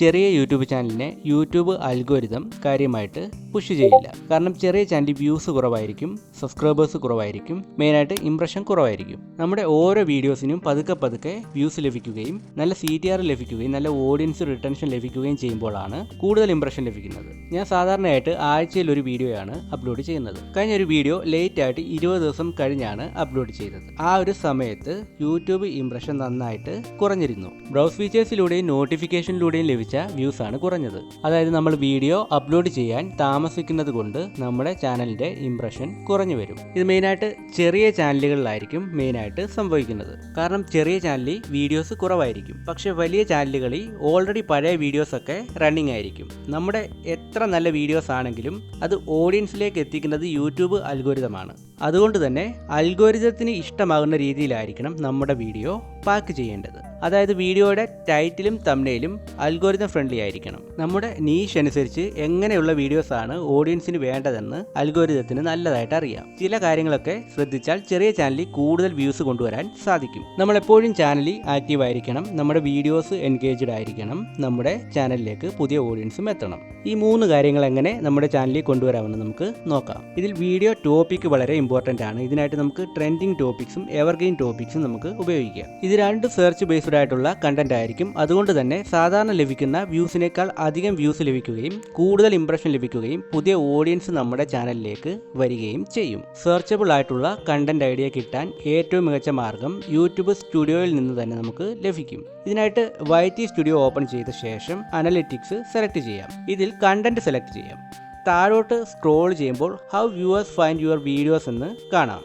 ചെറിയ യൂട്യൂബ് ചാനലിനെ YouTube algorithm കാര്യമായിട്ട് പുഷ് ചെയ്യില്ല. കാരണം ചെറിയ ചാനലിൽ വ്യൂസ് കുറവായിരിക്കും സബ്സ്ക്രൈബേഴ്സ് കുറവായിരിക്കും മെയിനായിട്ട് ഇംപ്രഷൻ കുറവായിരിക്കും. നമ്മുടെ ഓരോ വീഡിയോസിനും പതുക്കെ പതുക്കെ വ്യൂസ് ലഭിക്കുകയും നല്ല സി ടി ആർ ലഭിക്കുകയും നല്ല ഓഡിയൻസ് റിട്ടൻഷൻ ലഭിക്കുകയും ചെയ്യുമ്പോഴാണ് കൂടുതൽ ഇംപ്രഷൻ ലഭിക്കുന്നത്. ഞാൻ സാധാരണയായിട്ട് ആഴ്ചയിൽ ഒരു വീഡിയോയാണ് അപ്ലോഡ് ചെയ്യുന്നത്. കഴിഞ്ഞ ഒരു വീഡിയോ ലേറ്റ് ആയിട്ട് ഇരുപത് ദിവസം കഴിഞ്ഞാണ് അപ്ലോഡ് ചെയ്തത്. ആ ഒരു സമയത്ത് യൂട്യൂബ് ഇംപ്രഷൻ നന്നായിട്ട് കുറഞ്ഞിരുന്നു. ബ്രൗസ് ഫീച്ചേഴ്സിലൂടെയും നോട്ടിഫിക്കേഷനിലൂടെയും ലഭിച്ച. വ്യൂസ് ആണ് കുറഞ്ഞത്. അതായത് നമ്മൾ വീഡിയോ അപ്ലോഡ് ചെയ്യാൻ താമസിക്കുന്നത് കൊണ്ട് നമ്മുടെ ചാനലിന്റെ ഇംപ്രഷൻ കുറഞ്ഞു വരും. ഇത് മെയിനായിട്ട് ചെറിയ ചാനലുകളിലായിരിക്കും മെയിനായിട്ട് സംഭവിക്കുന്നത്. കാരണം ചെറിയ ചാനലിൽ വീഡിയോസ് കുറവായിരിക്കും. പക്ഷെ വലിയ ചാനലുകളിൽ ഓൾറെഡി പഴയ വീഡിയോസ് ഒക്കെ റണ്ണിങ് ആയിരിക്കും. നമ്മുടെ എത്ര നല്ല വീഡിയോസ് ആണെങ്കിലും അത് ഓഡിയൻസിലേക്ക് എത്തിക്കുന്നത് യൂട്യൂബ് അൽഗോരിതമാണ് അതുകൊണ്ട് തന്നെ അൽഗോരിതത്തിന് ഇഷ്ടമാകുന്ന രീതിയിലായിരിക്കണം നമ്മുടെ വീഡിയോ പാക്ക് ചെയ്യേണ്ടത്. അതായത് വീഡിയോയുടെ ടൈറ്റിലും തമ്നയിലും അൽഗോരിതം ഫ്രണ്ട്ലി ആയിരിക്കണം. നമ്മുടെ നീഷ് അനുസരിച്ച് എങ്ങനെയുള്ള വീഡിയോസ് ആണ് ഓഡിയൻസിന് വേണ്ടതെന്ന് അൽഗോരിതത്തിന് നല്ലതായിട്ട് അറിയാം. ചില കാര്യങ്ങളൊക്കെ ശ്രദ്ധിച്ചാൽ ചെറിയ ചാനലിൽ കൂടുതൽ വ്യൂസ് കൊണ്ടുവരാൻ സാധിക്കും. നമ്മൾ എപ്പോഴും ചാനലിൽ ആക്റ്റീവ് ആയിരിക്കണം. നമ്മുടെ വീഡിയോസ് എൻഗേജ്ഡ് ആയിരിക്കണം. നമ്മുടെ ചാനലിലേക്ക് പുതിയ ഓഡിയൻസും എത്തണം. ഈ മൂന്ന് കാര്യങ്ങൾ എങ്ങനെ നമ്മുടെ ചാനലിൽ കൊണ്ടുവരാമെന്ന് നമുക്ക് നോക്കാം. ഇതിൽ വീഡിയോ ടോപ്പിക് വളരെ ഇമ്പോർട്ടന്റ് ആണ്. ഇതിനായിട്ട് നമുക്ക് ട്രെൻഡിങ് ടോപ്പിക്സും എവർഗ്രീൻ ടോപ്പിക്സും നമുക്ക് ഉപയോഗിക്കാം. ഇത് രണ്ട് സെർച്ച് ബേസ്ഡ് ആയിട്ടുള്ള കണ്ടന്റ് ആയിരിക്കും. അതുകൊണ്ട് തന്നെ സാധാരണ ലഭിക്കുന്ന വ്യൂസിനേക്കാൾ അധികം വ്യൂസ് ലഭിക്കുകയും കൂടുതൽ ഇംപ്രഷൻ ലഭിക്കുകയും പുതിയ ഓഡിയൻസ് നമ്മുടെ ചാനലിലേക്ക് വരികയും ചെയ്യും. സെർച്ചബിൾ ആയിട്ടുള്ള കണ്ടന്റ് ഐഡിയ കിട്ടാൻ ഏറ്റവും മികച്ച മാർഗം യൂട്യൂബ് സ്റ്റുഡിയോയിൽ നിന്ന് തന്നെ നമുക്ക് ലഭിക്കും. ഇതിനായിട്ട് വൈറ്റി സ്റ്റുഡിയോ ഓപ്പൺ ചെയ്ത ശേഷം അനലിറ്റിക്സ് സെലക്ട് ചെയ്യാം. ഇതിൽ കണ്ടന്റ് സെലക്ട് ചെയ്യാം. താഴോട്ട് സ്ക്രോൾ ചെയ്യുമ്പോൾ how viewers find your videos എന്ന് കാണാം.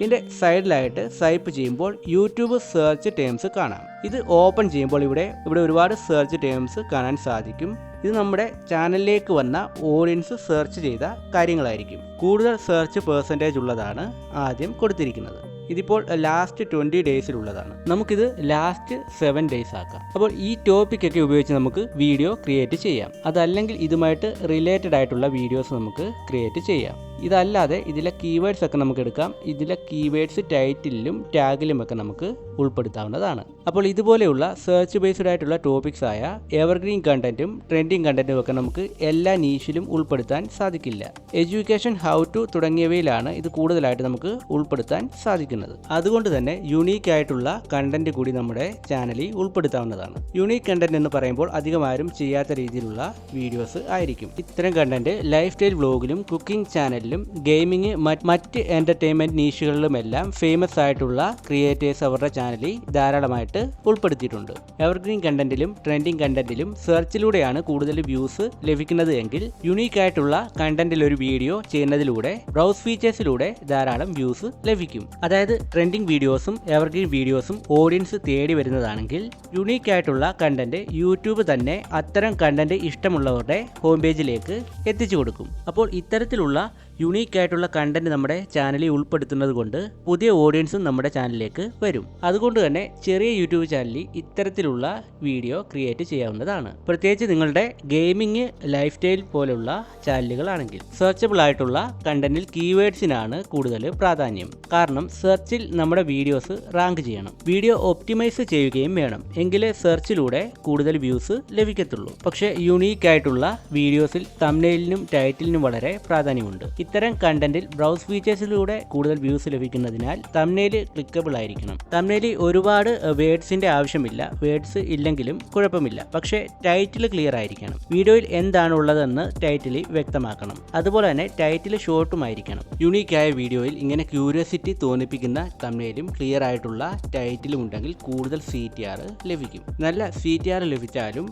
ഇതിന്റെ സൈഡിലായിട്ട് സൈപ്പ് ചെയ്യുമ്പോൾ യൂട്യൂബ് സെർച്ച് ടേംസ് കാണാം. ഇത് ഓപ്പൺ ചെയ്യുമ്പോൾ ഇവിടെ ഇവിടെ ഒരുപാട് സെർച്ച് ടേംസ് കാണാൻ സാധിക്കും. ഇത് നമ്മുടെ ചാനലിലേക്ക് വന്ന ഓഡിയൻസ് സെർച്ച് ചെയ്ത കാര്യങ്ങളായിരിക്കും. കൂടുതൽ സെർച്ച് പേഴ്സന്റേജ് ഉള്ളതാണ് ആദ്യം കൊടുത്തിരിക്കുന്നത്. ഇതിപ്പോൾ ലാസ്റ്റ് ട്വന്റി ഡേയ്സിലുള്ളതാണ് നമുക്കിത് ലാസ്റ്റ് സെവൻ ഡേയ്സ് ആക്കാം. അപ്പോൾ ഈ ടോപ്പിക്കൊക്കെ ഉപയോഗിച്ച് നമുക്ക് വീഡിയോ ക്രിയേറ്റ് ചെയ്യാം. അതല്ലെങ്കിൽ ഇതുമായിട്ട് റിലേറ്റഡ് ആയിട്ടുള്ള വീഡിയോസ് നമുക്ക് ക്രിയേറ്റ് ചെയ്യാം. ഇതല്ലാതെ ഇതിലെ കീവേഡ്സ് ഒക്കെ നമുക്ക് എടുക്കാം. ഇതിലെ കീവേഡ്സ് ടൈറ്റിലും ടാഗിലും ഒക്കെ നമുക്ക് ഉൾപ്പെടുത്താവുന്നതാണ്. അപ്പോൾ ഇതുപോലെയുള്ള സെർച്ച് ബേസ്ഡ് ആയിട്ടുള്ള ടോപ്പിക്സ് ആയ എവർഗ്രീൻ കണ്ടന്റും ട്രെൻഡിങ് കണ്ടന്റും ഒക്കെ നമുക്ക് എല്ലാ നീഷിലും ഉൾപ്പെടുത്താൻ സാധിക്കില്ല. എഡ്യൂക്കേഷൻ ഹൗ ടു തുടങ്ങിയവയിലാണ് ഇത് കൂടുതലായിട്ട് നമുക്ക് ഉൾപ്പെടുത്താൻ സാധിക്കുന്നത്. അതുകൊണ്ട് തന്നെ യുണീക്ക് ആയിട്ടുള്ള കണ്ടന്റ് കൂടി നമ്മുടെ ചാനലിൽ ഉൾപ്പെടുത്താവുന്നതാണ്. യുണീക്ക് കണ്ടന്റ് എന്ന് പറയുമ്പോൾ അധികം ആരും ചെയ്യാത്ത രീതിയിലുള്ള വീഡിയോസ് ആയിരിക്കും. ഇത്തരം കണ്ടന്റ് ലൈഫ് സ്റ്റൈൽ വ്ലോഗിലും കുക്കിംഗ് ചാനലിലും ഗെയിമിംഗ് മറ്റ് എന്റർടൈൻമെന്റ് നീഷുകളിലുമെല്ലാം ഫേമസ് ആയിട്ടുള്ള ക്രിയേറ്റേഴ്സ് അവരുടെ ചാനലിൽ ധാരാളമായിട്ട് ഉൾപ്പെടുത്തിയിട്ടുണ്ട്. എവർഗ്രീൻ കണ്ടന്റിലും ട്രെൻഡിങ് കണ്ടന്റിലും സെർച്ചിലൂടെയാണ് കൂടുതൽ വ്യൂസ് ലഭിക്കുന്നത് എങ്കിൽ യുണീക്ക് ആയിട്ടുള്ള കണ്ടന്റിൽ ഒരു വീഡിയോ ചെയ്യുന്നതിലൂടെ ബ്രൗസ് ഫീച്ചേഴ്സിലൂടെ ധാരാളം വ്യൂസ് ലഭിക്കും. അതായത് ട്രെൻഡിങ് വീഡിയോസും എവർഗ്രീൻ വീഡിയോസും ഓഡിയൻസ് തേടി വരുന്നതാണെങ്കിൽ യുണീക്ക് ആയിട്ടുള്ള കണ്ടന്റ് യൂട്യൂബ് തന്നെ അത്തരം കണ്ടന്റ് ഇഷ്ടമുള്ളവരുടെ ഹോം പേജിലേക്ക് എത്തിച്ചു കൊടുക്കും. അപ്പോൾ ഇത്തരത്തിലുള്ള യുണീക്ക് ആയിട്ടുള്ള കണ്ടന്റ് നമ്മുടെ ചാനലിൽ ഉൾപ്പെടുത്തുന്നത് കൊണ്ട് പുതിയ ഓഡിയൻസും നമ്മുടെ ചാനലിലേക്ക് വരും. അതുകൊണ്ട് തന്നെ ചെറിയ യൂട്യൂബ് ചാനലിൽ ഇത്തരത്തിലുള്ള വീഡിയോ ക്രിയേറ്റ് ചെയ്യാവുന്നതാണ്. പ്രത്യേകിച്ച് നിങ്ങളുടെ ഗെയിമിംഗ് ലൈഫ് സ്റ്റൈൽ പോലുള്ള ചാനലുകളാണെങ്കിൽ സെർച്ചബിൾ ആയിട്ടുള്ള കണ്ടന്റിൽ കീവേഡ്സിനാണ് കൂടുതൽ പ്രാധാന്യം. കാരണം സെർച്ചിൽ നമ്മുടെ വീഡിയോസ് റാങ്ക് ചെയ്യണം. വീഡിയോ ഒപ്റ്റിമൈസ് ചെയ്യുകയും വേണം. എങ്കിലേ സെർച്ചിലൂടെ കൂടുതൽ വ്യൂസ് ലഭിക്കത്തുള്ളൂ. പക്ഷേ യുണീക്ക് ആയിട്ടുള്ള വീഡിയോസിൽ തമ്നയിലിനും ടൈറ്റിലിനും വളരെ പ്രാധാന്യമുണ്ട്. ഇത്തരം കണ്ടന്റിൽ ബ്രൗസ് ഫീച്ചേഴ്സിലൂടെ കൂടുതൽ വ്യൂസ് ലഭിക്കുന്നതിനാൽ തമ്നേൽ ക്ലിക്കബിൾ ആയിരിക്കണം. തമ്നയിൽ ഒരുപാട് വേർഡ്സിന്റെ ആവശ്യമില്ല. വേർഡ്സ് ഇല്ലെങ്കിലും കുഴപ്പമില്ല. പക്ഷേ ടൈറ്റിൽ ക്ലിയർ ആയിരിക്കണം. വീഡിയോയിൽ എന്താണ് ഉള്ളതെന്ന് ടൈറ്റിൽ വ്യക്തമാക്കണം. അതുപോലെ തന്നെ ടൈറ്റിൽ ഷോർട്ടും ആയിരിക്കണം. യുണീക്ക് ആയ വീഡിയോയിൽ ഇങ്ങനെ ക്യൂരിയോസിറ്റി തോന്നിപ്പിക്കുന്ന തമ്നേലും ക്ലിയർ ആയിട്ടുള്ള ടൈറ്റിലും ഉണ്ടെങ്കിൽ കൂടുതൽ സി ടി ആർ ലഭിക്കും. നല്ല സി ടി ആർ ലഭിച്ചാലും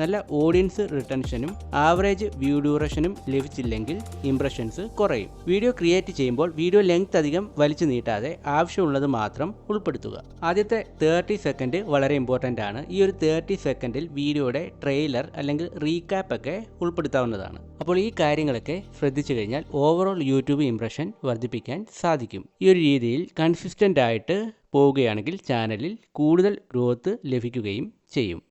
നല്ല ഓഡിയൻസ് റിട്ടൻഷനും ആവറേജ് വ്യൂ ഡ്യൂറേഷനും ലഭിച്ചില്ലെങ്കിൽ ഇംപ്രഷൻസ് കുറയും. വീഡിയോ ക്രിയേറ്റ് ചെയ്യുമ്പോൾ വീഡിയോ ലെങ്ത് അധികം വലിച്ചു നീട്ടാതെ ആവശ്യമുള്ളത് മാത്രം ഉൾപ്പെടുത്തുക. ആദ്യത്തെ തേർട്ടി സെക്കൻഡ് വളരെ ഇമ്പോർട്ടന്റ് ആണ്. ഈ ഒരു തേർട്ടി സെക്കൻഡിൽ വീഡിയോയുടെ ട്രെയിലർ അല്ലെങ്കിൽ റീക്യാപ്പ് ഒക്കെ ഉൾപ്പെടുത്താവുന്നതാണ്. അപ്പോൾ ഈ കാര്യങ്ങളൊക്കെ ശ്രദ്ധിച്ചു കഴിഞ്ഞാൽ ഓവറോൾ യൂട്യൂബ് ഇംപ്രഷൻ വർദ്ധിപ്പിക്കാൻ സാധിക്കും. ഈ ഒരു രീതിയിൽ കൺസിസ്റ്റന്റ് ആയിട്ട് പോവുകയാണെങ്കിൽ ചാനലിൽ കൂടുതൽ ഗ്രോത്ത് ലഭിക്കുകയും ചെയ്യും.